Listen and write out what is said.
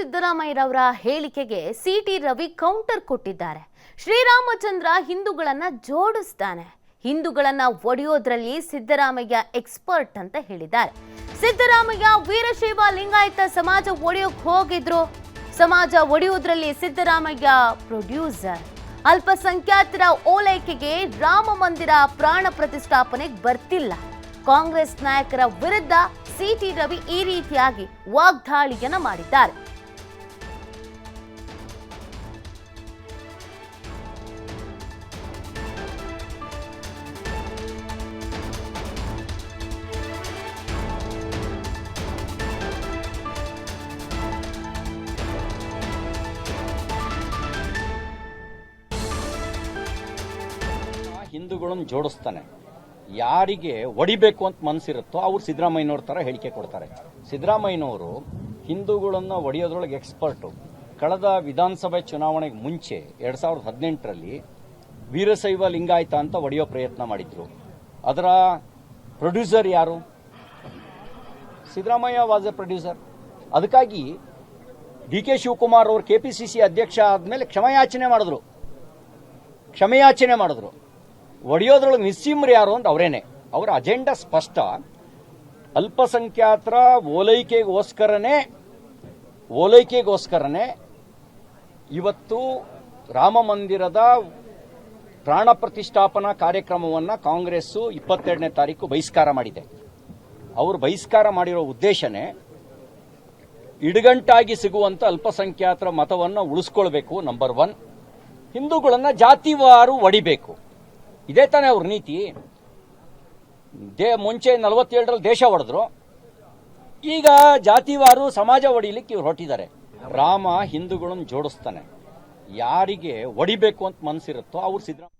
ಸಿದ್ದರಾಮಯ್ಯರವರ ಹೇಳಿಕೆಗೆ city Ravi counter ಕೊಟ್ಟಿದ್ದಾರೆ. ಶ್ರೀರಾಮಚಂದ್ರ ಹಿಂದೂಗಳನ್ನ ಜೋಡಿಸ್ತಾನೆ. ಹಿಂದೂಗಳನ್ನ ಒಡೆಯೋದ್ರಲ್ಲಿ ಸಿದ್ದರಾಮಯ್ಯ ಎಕ್ಸ್ಪರ್ಟ್ ಅಂತ ಹೇಳಿದ್ದಾರೆ. ಸಿದ್ದರಾಮಯ್ಯ ವೀರಶೈವ ಲಿಂಗಾಯತ ಸಮಾಜ ಒಡೆಯೋಕ್ ಹೋಗಿದ್ರು. ಸಮಾಜ ಒಡೆಯೋದ್ರಲ್ಲಿ ಸಿದ್ದರಾಮಯ್ಯ ಪ್ರೊಡ್ಯೂಸರ್. ಅಲ್ಪಸಂಖ್ಯಾತರ ಓಲೈಕೆಗೆ ರಾಮ ಮಂದಿರ ಪ್ರಾಣ ಪ್ರತಿಷ್ಠಾಪನೆಗೆ ಬರ್ತಿಲ್ಲ. ಕಾಂಗ್ರೆಸ್ ನಾಯಕರ ವಿರುದ್ಧ ಸಿಟಿ ರವಿ ಈ ರೀತಿಯಾಗಿ ವಾಗ್ದಾಳಿಯನ್ನ ಮಾಡಿದ್ದಾರೆ. ಹಿಂದೂಗಳನ್ನು ಜೋಡಿಸ್ತಾನೆ. ಯಾರಿಗೆ ಒಡಿಬೇಕು ಅಂತ ಮನಸ್ಸಿರುತ್ತೋ ಅವ್ರು ಸಿದ್ದರಾಮಯ್ಯನವ್ರ ಥರ ಹೇಳಿಕೆ ಕೊಡ್ತಾರೆ. ಸಿದ್ದರಾಮಯ್ಯನವರು ಹಿಂದೂಗಳನ್ನು ಒಡೆಯೋದ್ರೊಳಗೆ ಎಕ್ಸ್ಪರ್ಟು. ಕಳೆದ ವಿಧಾನಸಭೆ ಚುನಾವಣೆಗೆ ಮುಂಚೆ ಎರಡು ಸಾವಿರದ ಹದಿನೆಂಟರಲ್ಲಿ ವೀರಶೈವ ಲಿಂಗಾಯತ ಅಂತ ಒಡೆಯೋ ಪ್ರಯತ್ನ ಮಾಡಿದ್ರು. ಅದರ ಪ್ರೊಡ್ಯೂಸರ್ ಯಾರು? Siddaramaiah was a producer. ಅದಕ್ಕಾಗಿ ಡಿ ಕೆ ಶಿವಕುಮಾರ್ ಅವರು ಕೆ ಪಿ ಸಿ ಸಿ ಅಧ್ಯಕ್ಷ ಆದಮೇಲೆ ಕ್ಷಮಯಾಚನೆ ಮಾಡಿದ್ರು. ಕ್ಷಮೆಯಾಚನೆ ಮಾಡಿದ್ರು. ಒಡೆಯೋದ್ರೊಳಗೆ ನಿಸ್ಸಿಮ್ರು ಯಾರು ಅಂತ ಅವರೇನೆ. ಅವರ ಅಜೆಂಡಾ ಸ್ಪಷ್ಟ. ಅಲ್ಪಸಂಖ್ಯಾತರ ಓಲೈಕೆಗೋಸ್ಕರನೇ ಓಲೈಕೆಗೋಸ್ಕರನೇ ಇವತ್ತು ರಾಮ ಮಂದಿರದ ಪ್ರಾಣ ಪ್ರತಿಷ್ಠಾಪನಾ ಕಾರ್ಯಕ್ರಮವನ್ನು ಕಾಂಗ್ರೆಸ್ಸು ಇಪ್ಪತ್ತೆರಡನೇ ತಾರೀಕು ಬಹಿಷ್ಕಾರ ಮಾಡಿದೆ. ಅವರು ಬಹಿಷ್ಕಾರ ಮಾಡಿರೋ ಉದ್ದೇಶನೇ ಇಡಗಂಟಾಗಿ ಸಿಗುವಂತ ಅಲ್ಪಸಂಖ್ಯಾತರ ಮತವನ್ನು ಉಳಿಸ್ಕೊಳ್ಬೇಕು ನಂಬರ್ ಒನ್ ಹಿಂದೂಗಳನ್ನ ಜಾತಿವಾರು ಒಡಿಬೇಕು. ಇದೇ ತಾನೇ ಅವ್ರ ನೀತಿ. ದೇ, ಮುಂಚೆ ನಲವತ್ತೇಳರಲ್ಲಿ ದೇಶ ಹೊಡೆದ್ರು. ಈಗ ಜಾತಿವಾರು ಸಮಾಜ ಒಡಿಲಿಕ್ಕೆ ಇವ್ರು ಹೊರಟಿದ್ದಾರೆ. ರಾಮ ಹಿಂದೂಗಳನ್ನು ಜೋಡಿಸ್ತಾನೆ. ಯಾರಿಗೆ ಹೊಡಿಬೇಕು ಅಂತ ಮನಸ್ಸಿರುತ್ತೋ ಅವ್ರು ಸಿದ್ದರಾಮ